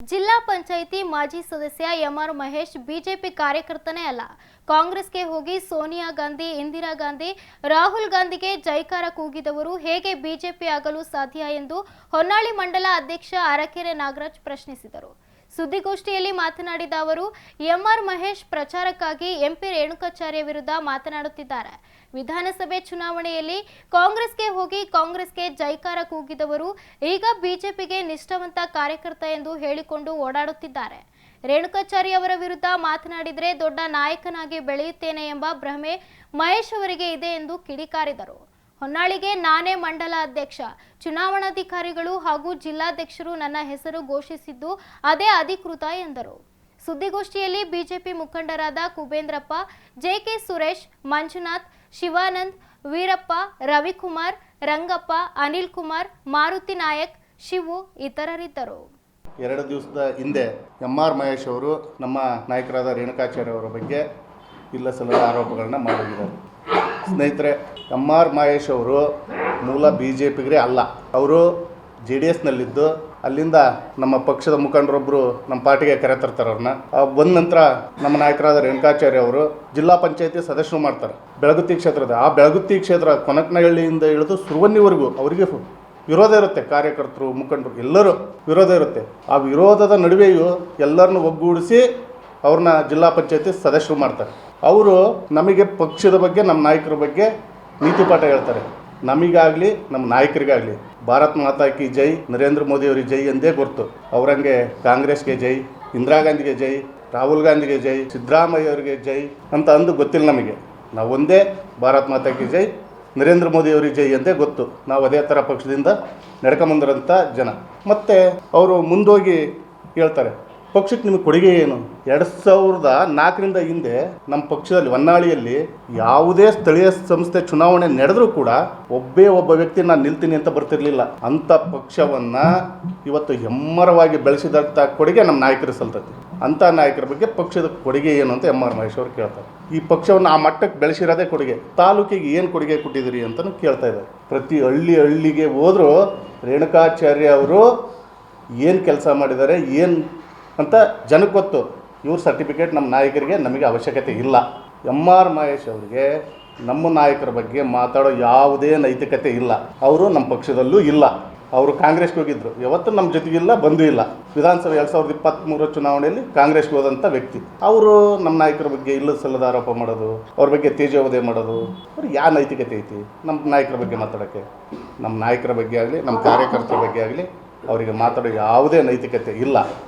ಜಿಲ್ಲಾ ಪಂಚಾಯಿತಿ ಮಾಜಿ ಸದಸ್ಯ ಎಂಆರ್ ಮಹೇಶ್ ಬಿಜೆಪಿ ಕಾರ್ಯಕರ್ತನೇ ಅಲ್ಲ. ಕಾಂಗ್ರೆಸ್ಗೆ ಹೋಗಿ ಸೋನಿಯಾ ಗಾಂಧಿ, ಇಂದಿರಾ ಗಾಂಧಿ, ರಾಹುಲ್ ಗಾಂಧಿಗೆ ಜೈಕಾರ ಕೂಗಿದವರು ಹೇಗೆ ಬಿಜೆಪಿ ಆಗಲು ಸಾಧ್ಯ ಎಂದು ಹೊನ್ನಾಳಿ ಮಂಡಲ ಅಧ್ಯಕ್ಷ ಅರಕೆರೆ ನಾಗರಾಜ್ ಪ್ರಶ್ನಿಸಿದರು. ಸುದ್ದಿಗೋಷ್ಠಿಯಲ್ಲಿ ಮಾತನಾಡಿದ ಅವರು, ಎಂಆರ್ ಮಹೇಶ್ ಪ್ರಚಾರಕ್ಕಾಗಿ ಎಂಪಿ ರೇಣುಕಾಚಾರ್ಯ ವಿರುದ್ಧ ಮಾತನಾಡುತ್ತಿದ್ದಾರೆ. ವಿಧಾನಸಭೆ ಚುನಾವಣೆಯಲ್ಲಿ ಕಾಂಗ್ರೆಸ್ಗೆ ಹೋಗಿ ಕಾಂಗ್ರೆಸ್ಗೆ ಜೈಕಾರ ಕೂಗಿದವರು, ಈಗ ಬಿಜೆಪಿಗೆ ನಿಷ್ಠಾವಂತ ಕಾರ್ಯಕರ್ತ ಎಂದು ಹೇಳಿಕೊಂಡು ಓಡಾಡುತ್ತಿದ್ದಾರೆ. ರೇಣುಕಾಚಾರ್ಯ ಅವರ ವಿರುದ್ಧ ಮಾತನಾಡಿದರೆ ದೊಡ್ಡ ನಾಯಕನಾಗಿ ಬೆಳೆಯುತ್ತೇನೆ ಎಂಬ ಭ್ರಮೆ ಮಹೇಶ್ ಅವರಿಗೆ ಇದೆ ಎಂದು ಕಿಡಿಕಾರಿದರು. ಹೊನ್ನಾಳಿಗೆ ನಾನೇ ಮಂಡಲ ಅಧ್ಯಕ್ಷ. ಚುನಾವಣಾಧಿಕಾರಿಗಳು ಹಾಗೂ ಜಿಲ್ಲಾಧ್ಯಕ್ಷರು ನನ್ನ ಹೆಸರು ಘೋಷಿಸಿದ್ದು ಅದೇ ಅಧಿಕೃತ ಎಂದರು. ಸುದ್ದಿಗೋಷ್ಠಿಯಲ್ಲಿ ಬಿಜೆಪಿ ಮುಖಂಡರಾದ ಕುಬೇಂದ್ರಪ್ಪ ಜೆಕೆ ಸುರೇಶ್, ಮಂಜುನಾಥ್, ಶಿವಾನಂದ್, ವೀರಪ್ಪ, ರವಿಕುಮಾರ್, ರಂಗಪ್ಪ, ಅನಿಲ್ ಕುಮಾರ್, ಮಾರುತಿ ನಾಯಕ್, ಶಿವು ಇತರರಿದ್ದರು. ಎರಡು ದಿವಸದ ಹಿಂದೆ ಎಂ ಆರ್ ಮಹೇಶ್ ಅವರು ನಮ್ಮ ನಾಯಕರಾದ ರೇಣುಕಾಚಾರ್ಯ ಅವರ ಬಗ್ಗೆ ಇಲ್ಲ ಸಲ್ಲದ ಆರೋಪಗಳನ್ನ ಮಾಡಿದ್ದಾರೆ. ಸ್ನೇಹಿತರೆ ಎಂ ಆರ್ ಮಹೇಶ್ ಅವರು ಮೂಲ ಬಿ ಜೆ ಪಿಗರೇ ಅಲ್ಲ. ಅವರು ಜೆ ಡಿ ಎಸ್ನಲ್ಲಿದ್ದು, ಅಲ್ಲಿಂದ ನಮ್ಮ ಪಕ್ಷದ ಮುಖಂಡರೊಬ್ಬರು ನಮ್ಮ ಪಾರ್ಟಿಗೆ ಕರೆತರ್ತಾರೆ ಅವ್ರನ್ನ. ಆ ಬಂದ ನಂತರ ನಮ್ಮ ನಾಯಕರಾದ ರೇಣುಕಾಚಾರ್ಯ ಅವರು ಜಿಲ್ಲಾ ಪಂಚಾಯತಿ ಸದಸ್ಯರು ಮಾಡ್ತಾರೆ. ಬೆಳಗುತ್ತಿ ಕ್ಷೇತ್ರದ, ಆ ಬೆಳಗುತ್ತಿ ಕ್ಷೇತ್ರ ಕೊನಕನಹಳ್ಳಿಯಿಂದ ಇಳಿದು ಸುರುವನ್ನಿವರೆಗೂ ಅವರಿಗೆ ವಿರೋಧ ಇರುತ್ತೆ. ಕಾರ್ಯಕರ್ತರು, ಮುಖಂಡರು ಎಲ್ಲರೂ ವಿರೋಧ ಇರುತ್ತೆ. ಆ ವಿರೋಧದ ನಡುವೆಯೂ ಎಲ್ಲರನ್ನು ಒಗ್ಗೂಡಿಸಿ ಅವ್ರನ್ನ ಜಿಲ್ಲಾ ಪಂಚಾಯತಿ ಸದಸ್ಯರು ಮಾಡ್ತಾರೆ. ಅವರು ನಮಗೆ ಪಕ್ಷದ ಬಗ್ಗೆ, ನಮ್ಮ ನಾಯಕರ ಬಗ್ಗೆ ನೀತಿ ಪಾಠ ಹೇಳ್ತಾರೆ. ನಮಗಾಗಲಿ, ನಮ್ಮ ನಾಯಕರಿಗಾಗಲಿ. ಭಾರತ್ ಮಾತಾ ಕಿ ಜೈ, ನರೇಂದ್ರ ಮೋದಿ ಅವರಿಗೆ ಜೈ ಎಂದೇ ಗೊತ್ತು ಅವರಂಗೆ ಕಾಂಗ್ರೆಸ್ಗೆ ಜೈ, ಇಂದಿರಾ ಗಾಂಧಿಗೆ ಜೈ, ರಾಹುಲ್ ಗಾಂಧಿಗೆ ಜೈ, ಸಿದ್ದರಾಮಯ್ಯ ಅವರಿಗೆ ಜೈ ಅಂತ ಅಂದು ಗೊತ್ತಿಲ್ಲ ನಮಗೆ. ನಾವು ಒಂದೇ ಭಾರತ್ ಮಾತಾ ಕಿ ಜೈ, ನರೇಂದ್ರ ಮೋದಿ ಅವರಿಗೆ ಜೈ ಎಂದೇ ಗೊತ್ತು. ನಾವು ಅದೇ ಥರ ಪಕ್ಷದಿಂದ ನಡ್ಕೊಂಬಂದಿರೋಂಥ ಜನ. ಮತ್ತು ಅವರು ಮುಂದೋಗಿ ಹೇಳ್ತಾರೆ ಪಕ್ಷಕ್ಕೆ ನಿಮಗೆ ಕೊಡುಗೆ ಏನು? ಎರಡು ಸಾವಿರದ ನಾಲ್ಕರಿಂದ ಹಿಂದೆ ನಮ್ಮ ಪಕ್ಷದಲ್ಲಿ ಹೊನ್ನಾಳಿಯಲ್ಲಿ ಯಾವುದೇ ಸ್ಥಳೀಯ ಸಂಸ್ಥೆ ಚುನಾವಣೆ ನಡೆದರೂ ಕೂಡ ಒಬ್ಬೇ ಒಬ್ಬ ವ್ಯಕ್ತಿ ನಾನು ನಿಲ್ತೀನಿ ಅಂತ ಬರ್ತಿರ್ಲಿಲ್ಲ. ಅಂಥ ಪಕ್ಷವನ್ನು ಇವತ್ತು ಹೆಮ್ಮರವಾಗಿ ಬೆಳೆಸಿದಂಥ ಕೊಡುಗೆ ನಮ್ಮ ನಾಯಕರು ಸಲ್ತೈತಿ. ಅಂಥ ನಾಯಕರ ಬಗ್ಗೆ ಪಕ್ಷದ ಕೊಡುಗೆ ಏನು ಅಂತ ಎಂ ಆರ್ ಮಹೇಶ್ ಅವರು ಕೇಳ್ತಾರೆ. ಈ ಪಕ್ಷವನ್ನು ಆ ಮಟ್ಟಕ್ಕೆ ಬೆಳೆಸಿರೋದೇ ಕೊಡುಗೆ. ತಾಲೂಕಿಗೆ ಏನು ಕೊಡುಗೆ ಕೊಟ್ಟಿದ್ದೀರಿ ಅಂತಲೂ ಕೇಳ್ತಾ ಇದ್ದಾರೆ. ಪ್ರತಿ ಹಳ್ಳಿ ಹಳ್ಳಿಗೆ ಹೋದರೂ ರೇಣುಕಾಚಾರ್ಯ ಅವರು ಏನು ಕೆಲಸ ಮಾಡಿದ್ದಾರೆ, ಏನು ಅಂತ ಜನಕ್ಕೆ ಗೊತ್ತು. ಇವ್ರ ಸರ್ಟಿಫಿಕೇಟ್ ನಮ್ಮ ನಾಯಕರಿಗೆ ನಮಗೆ ಅವಶ್ಯಕತೆ ಇಲ್ಲ. ಎಂ ಆರ್ ಮಹೇಶ್ ಅವರಿಗೆ ನಮ್ಮ ನಾಯಕರ ಬಗ್ಗೆ ಮಾತಾಡೋ ಯಾವುದೇ ನೈತಿಕತೆ ಇಲ್ಲ. ಅವರು ನಮ್ಮ ಪಕ್ಷದಲ್ಲೂ ಇಲ್ಲ. ಅವರು ಕಾಂಗ್ರೆಸ್ಗೆ ಹೋಗಿದ್ದರು ಯಾವತ್ತೂ ನಮ್ಮ ಜೊತೆಗಿಲ್ಲ, ಬಂದೂ ಇಲ್ಲ. ವಿಧಾನಸಭೆ ಎರಡು ಸಾವಿರದ ಇಪ್ಪತ್ತ್ಮೂರ ಚುನಾವಣೆಯಲ್ಲಿ ಕಾಂಗ್ರೆಸ್ಗೆ ಹೋದಂಥ ವ್ಯಕ್ತಿ. ಅವರು ನಮ್ಮ ನಾಯಕರ ಬಗ್ಗೆ ಇಲ್ಲದ ಸಲ್ಲದ ಆರೋಪ ಮಾಡೋದು, ಅವ್ರ ಬಗ್ಗೆ ತೇಜೋವಧೆ ಮಾಡೋದು, ಅವ್ರಿಗೆ ಯಾವ ನೈತಿಕತೆ ಐತಿ? ನಮ್ಮ ನಾಯಕರ ಬಗ್ಗೆ ಮಾತಾಡೋಕ್ಕೆ. ನಮ್ಮ ನಾಯಕರ ಬಗ್ಗೆ ಆಗಲಿ, ನಮ್ಮ ಕಾರ್ಯಕರ್ತರ ಬಗ್ಗೆ ಆಗಲಿ, ಅವರಿಗೆ ಮಾತಾಡೋ ಯಾವುದೇ ನೈತಿಕತೆ ಇಲ್ಲ.